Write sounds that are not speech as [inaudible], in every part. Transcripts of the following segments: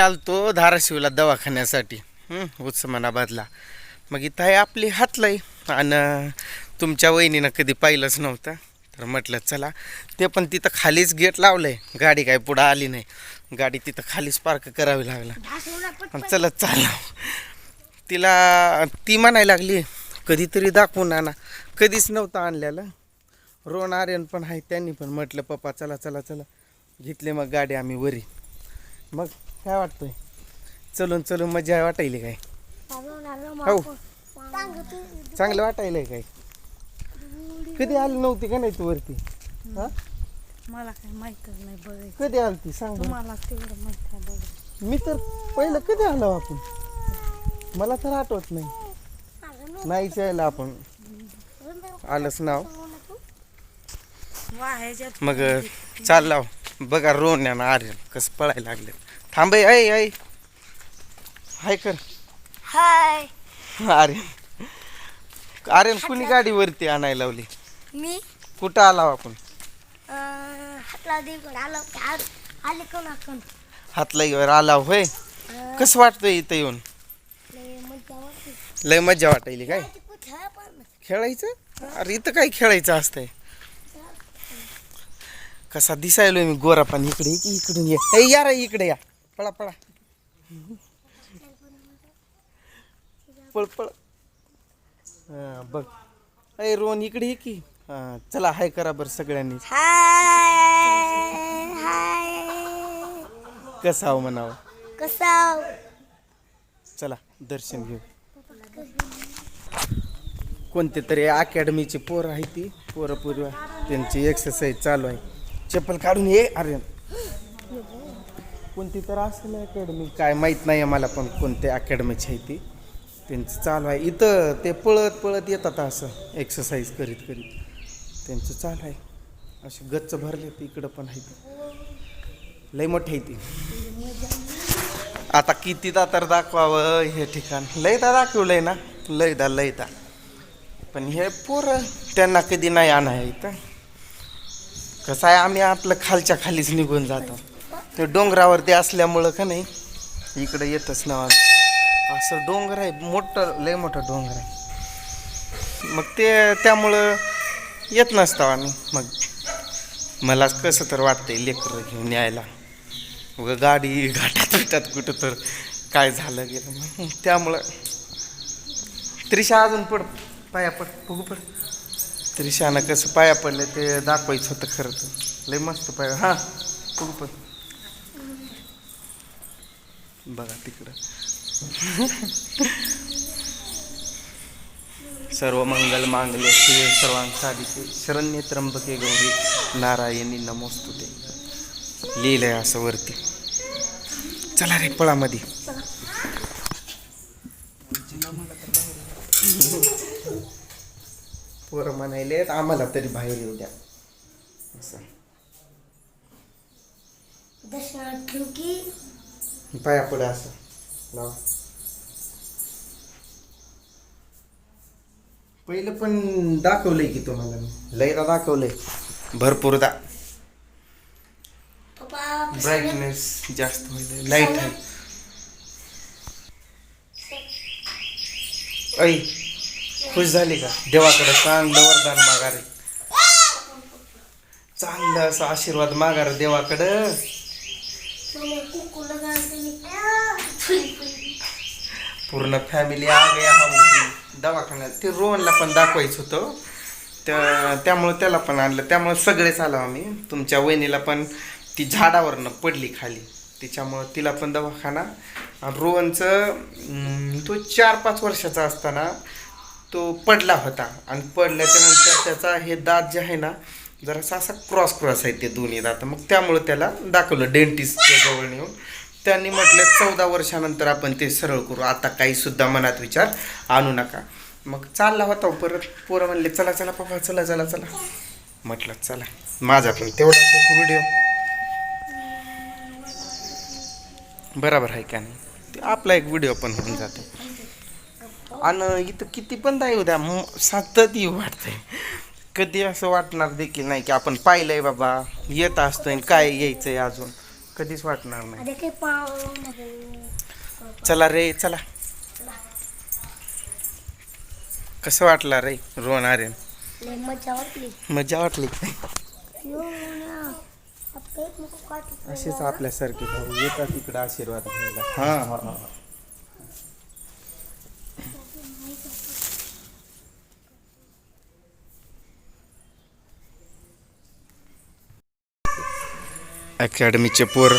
आलतो धाराशिवला दवाखान्यासाठी. उत्समानाबादला उस्मानाबादला. मग इथं आहे आपली हातलाई. आणि तुमच्या वहिनीनं कधी पाहिलंच नव्हतं. तर म्हटलं चला ते पण तिथं खालीच गेट लावलंय. गाडी काय पुढं आली नाही. गाडी तिथं खालीच पार्क करावी लागला. चला चाला. तिला ती म्हणायला लागली कधीतरी दाखवून आणा कधीच नव्हतं आणलेलं. रोन आर्यन पण आहे त्यांनी पण. म्हटलं पप्पा चला चला चला. घेतले मग गाडी आम्ही वरी. मग काय वाटतंय? चलून चलून मजा वाटायली काय? हो. चांगलं वाटायलंय काय? कधी आली नव्हती का नाही तू वरती? हा? मला माहितच नाही बघायचं. कधी आली ती सांग बरं. तुम्हाला तेवढं माहीत आहे बघ. मी तर पहिलं कधी आलो आपण? मला तर आठवत नाही. नाहीच यायला आपण. आलंच नाव. वा ह्याच्यात मग चालला बघा रोण्यानं आर्यन कसं पळायला लागले थांबय ऐ ऐ. हाय कर. हाय. आर्यन आर्यन कुणी गाडी वरती आणायला लावली? मी? कुठं आला आपण? हातला देवकडे आलो होय. कसं वाटतंय इथं येऊन? लय मजा वाटायली काय? खेळायचं अरे इथं काय खेळायचं असतंय? कसा दिसायलोय मी गोरा पण. इकडे इकडून ये. ए या रे इकडे या. पळा पळा. पळ पळ. हा, बघ. अय रोहन इकडे ये की. हा, चला हाय करा बरं सगळ्यांनी. हाय हाय कसं आहो म्हणावं? कसा चला दर्शन घेऊ. कोणते तरी अकॅडमीची पोरं आहे ती. पोरं पूर्व. त्यांची एक्सरसाइज चालू आहे. चप्पल काढून ये. अरे कोणती तर असेल अकॅडमी काय माहीत नाही आहे मला पण कोणत्या अकॅडमीची आहे ती. त्यांचं चालू आहे. इथं ते पळत पळत येतात असं एक्सरसाइज करीत करीत. त्यांचं चालू आहे. असे गच्च भरले ते इकडं पण आहे ती. लय मोठी आहे ती. आता कितीदा तर दाखवावं हे ठिकाण. लयदा दाखवलंय ना. लयदा लयदा पण हे पोरं त्यांना कधी नाही आणा इथं कसं आहे आम्ही आपलं खालच्या खालीच निघून जातो. ते डोंगरावरती असल्यामुळं का नाही इकडं येतच ना असं डोंगर आहे मोठं लय मोठं डोंगर आहे. मग ते त्यामुळं येत नसतो आम्ही. मग मला कसं तर वाटतंय लेकरं घेऊन यायला. उगं गाडी घाटात बिटात कुठं तर काय झालं गेलं. मग त्यामुळं त्रिशा अजून पड पाया पड बघू पड. त्रिशानं कसं पाया पडलं ते दाखवायचं होतं खरं तर. लय मस्त पाया हां बघू पड. बघा तिकडं. सर्व मंगल मांगल्य शिवे सर्वांसाधिके शरण्य त्र्यंबके गौरी नारायणी नमोस्तुते लिहिलंय असं वरती. चला रे पळामध्ये. पोरं म्हणायले आम्हाला तरी बाहेर येऊ द्या. असं. दर्शनात की? पाया पुढे असं. लाव. पहिलं पण दाखवलंय की तुम्हाला मी. लयदा दाखवलंय. भरपूरदा ब्राईटनेस जास्त होईल. लाइट आहे. ऐ खुश झाली का? देवाकडे चांगलं वरदान मागारे चांगलं असं आशीर्वाद मागार देवाकडं. पूर्ण फॅमिली आ गया हम दवाखान्यात. ते रोहनला पण दाखवायचं होतं. त्या त्यामुळं त्याला पण आणलं. त्यामुळं सगळेच आलो आम्ही. तुमच्या वहिनीला पण ती झाडावरनं पडली खाली. त्याच्यामुळं तिला पण दवाखाना. रोहनचं तो चार पाच वर्षाचा असताना तो पडला होता. आणि पडल्याच्या नंतर त्याचा हे दात जे आहे ना जरासा असा क्रॉस क्रॉस आहे ते दोन्ही दात. मग त्यामुळं त्याला दाखवलं डेंटिस्टच्या जवळ नेऊन. त्यांनी म्हटलं चौदा वर्षानंतर आपण ते सरळ करू. आता काही सुद्धा मनात विचार आणू नका. मग चालला होता हो परत. पोरं म्हणले चला चला पप्पा चला चला चला. म्हटलं चला माझा पण तेवढा व्हिडिओ बरोबर आहे का नाही? ते आपला एक व्हिडिओ पण होऊन जातो. आणि इथं किती पण दाई उद्या सतत येऊ वाटतंय. कधी असं वाटणार देखील नाही की आपण पाहिलंय बाबा येत असतोय आणि काय यायचंय अजून. कधीच वाटणार नाही. चला रे चला. कसं वाटलं रे रोहन आर्यन? मजा वाटली. मजा वाटली? असेच आपल्यासारखे भाऊ येतात तिकडे आशीर्वाद घ्यायला. हा हा. अकॅडमीचे पोर.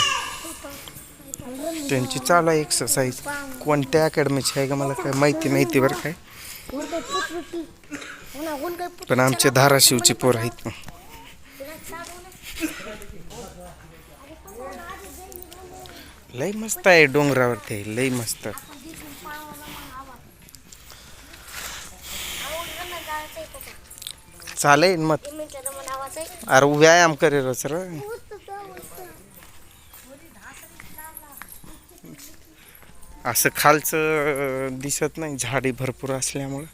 त्यांची चालू आहे एक्सरसाइज कोणत्या अकॅडमीची आहे का मला काय माहिती माहिती बरं काय? पण आमचे धाराशिवचे पोर आहेत लई मस्त आहे डोंगरावरती आहे, मस्त. चालेल मग. अरे व्यायाम करेल सर असं खालचं दिसत नाही झाडी भरपूर असल्यामुळं.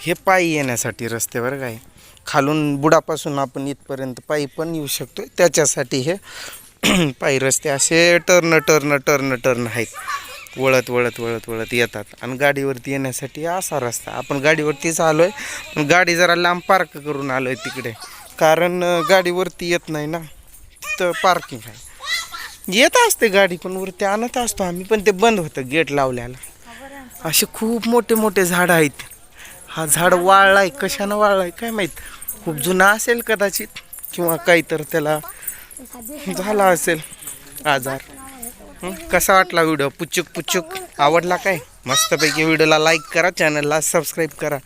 हे पायी येण्यासाठी रस्त्यावर काय खालून बुडापासून आपण इथपर्यंत पायी पण येऊ शकतो त्याच्यासाठी हे [clears throat] पायी रस्ते असे टर्न टर्न टर्न टर्न आहेत. वळत वळत वळत वळत येतात. आणि गाडीवरती येण्यासाठी असा रस्ता. आपण गाडीवरतीच आलो आहे पण गाडी जरा लांब पार्क करून आलो आहे तिकडे. कारण गाडीवरती येत नाही ना तिथं पार्किंग आहे. येत असते गाडी पण वरती आणत असतो आम्ही पण ते बंद होतं गेट लावल्याला. असे खूप मोठे मोठे झाडं आहेत. हा झाड वाळलाय कशानं वाळलाय काय माहीत? खूप जुना असेल कदाचित किंवा काही तर त्याला झाला असेल आजार. कसा वाटला व्हिडिओ? पुचूक पुचूक आवडला काय? मस्तपैकी व्हिडिओला लाईक करा चॅनलला सबस्क्राईब करा.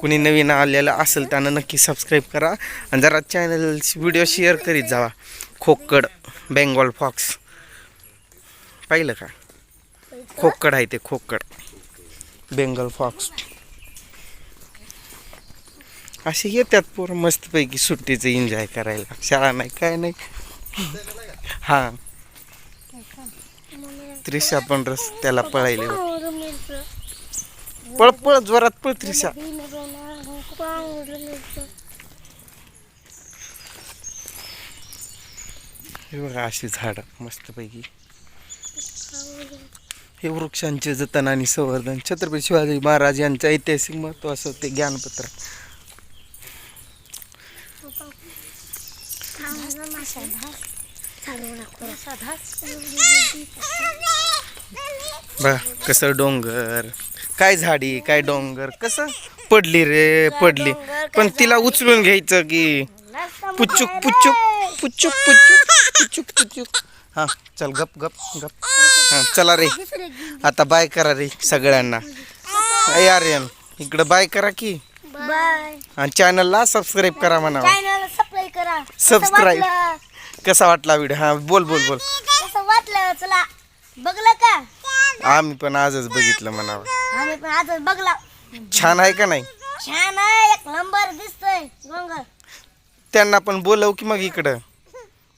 कुणी नवीन आलेलं असेल त्यानं नक्की सबस्क्राईब करा. आणि जरा चॅनल व्हिडिओ शेअर करीत जावा. खोकड. बेंगॉल फॉक्स पाहिलं का? खोकड आहे ते खोकड. बेंगल फॉक्स असे येतात पोरं मस्तपैकी सुट्टीचं एन्जॉय करायला. शाळा नाही काय नाही. हां. त्रिशा पण रस्त्याला पळायले पळ पळ जोरात पळ त्रिशा. हे बघा अशी झाडं मस्तपैकी. हे वृक्षांचे जतन आणि संवर्धन. छत्रपती शिवाजी महाराज यांचं ऐतिहासिक महत्त्व असं ते ज्ञानपत्र. बघा कसं डोंगर. काय झाडी काय डोंगर कसं पडली रे पडली. पण तिला उचलून घ्यायचं की पुचुक पुचुक पुचुक पुचुक पुचुक पुचुक. हां चल गप गप गप. हां चला रे. आता बाय करा रे सगळ्यांना. आर्यन इकडं बाय करा की. बाय. आणि चॅनलला सबस्क्राईब करा म्हणा. सबस्क्राईब. कसं वाटलं? व्हिडिओ हां बोल बोल बोल. कसं वाटलं चला. बघलं का? आम्ही पण आजच बघितलं म्हणावं. आम्ही पण आजच बघला. छान आहे का नाही? छान आहे. एक नंबर दिसतोय. त्यांना पण बोलव की मग इकडं.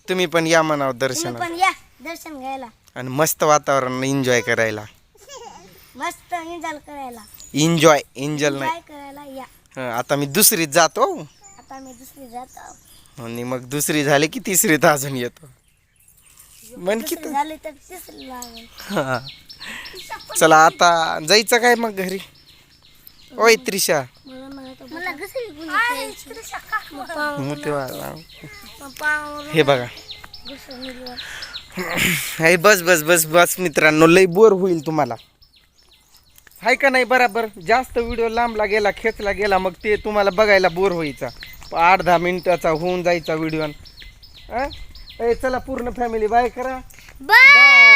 तुम्ही पण या म्हणावं तुम्ही दर्शनाला. पण या दर्शन घ्यायला. आणि मस्त वातावरण एन्जॉय करायला. [laughs] मस्त एन्जॉय करायला. एन्जॉय एन्जॉय नाही. करायला या. हं, आता मी दुसरीत जातो. आता मी दुसरी जातो. आणि मग दुसरी झाली की तिसरीत अजून येतो. म्हण की दुसरी झाली तर तिसरी लागेल. हा. चला आता जायचं काय मग घरी? ओय त्रिशा. हे बघा. हे बस बस बस बस मित्रांनो लय बोर होईल तुम्हाला. हाय का नाही? बराबर. जास्त व्हिडिओ लांबला गेला खेचला गेला मग ते तुम्हाला बघायला बोर व्हायचा. आठ दहा मिनिटाचा होऊन जायचा व्हिडिओ. ए चला पूर्ण फॅमिली बाय करा. बाय